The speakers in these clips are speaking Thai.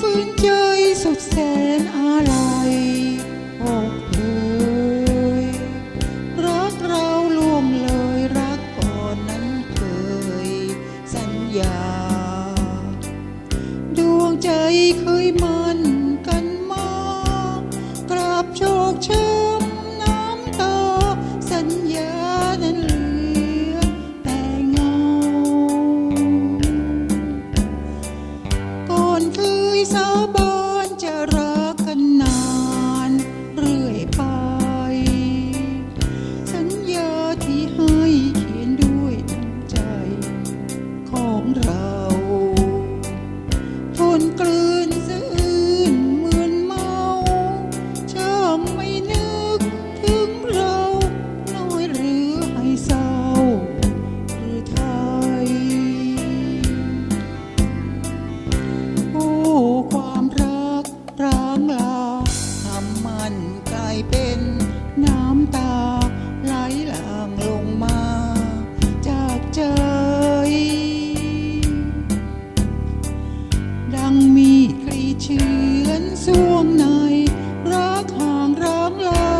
ฟื้นใจสุดแสนอะไรยอกเธยรักเราลวงเลยรักก่อนนั้นเคยสัญญา ดวงใจเคยมัน เฉือนสวงในรักห่างร้างลา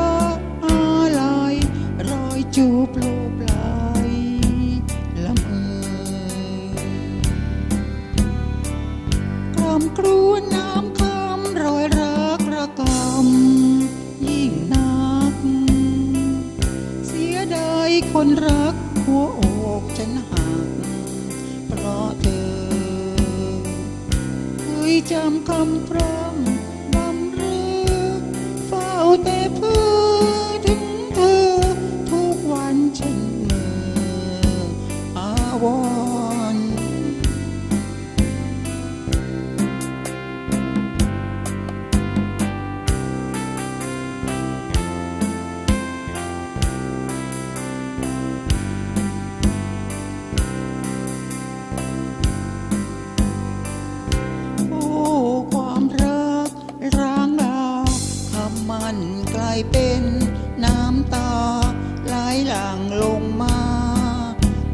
ยรอยจูบโลบลายลำเอยกลมกรูน้ำคำรอยรักระกำยิ่งนัก เสียดายคนรักหัวอก เคายเป็นน้ำตาไหลหลั่งลงมา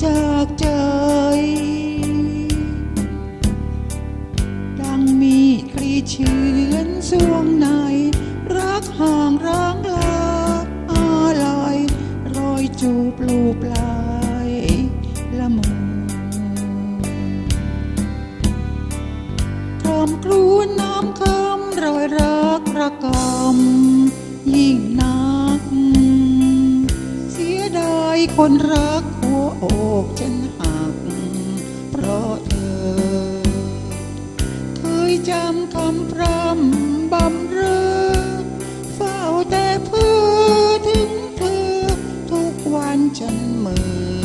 จากใจ ดังมีกรีเฉือนสวงใน รักห่างร้างลาอาลัยรอยจูบลูบไหลละเมอคำครวญน้ำคำรอยรักระก คนรักหัวอกฉันหัก เพราะเธอ เคยจำคำพร่ำบำเรอเฝ้าแต่เพื่อถึงเธอทุกวันฉันเมือ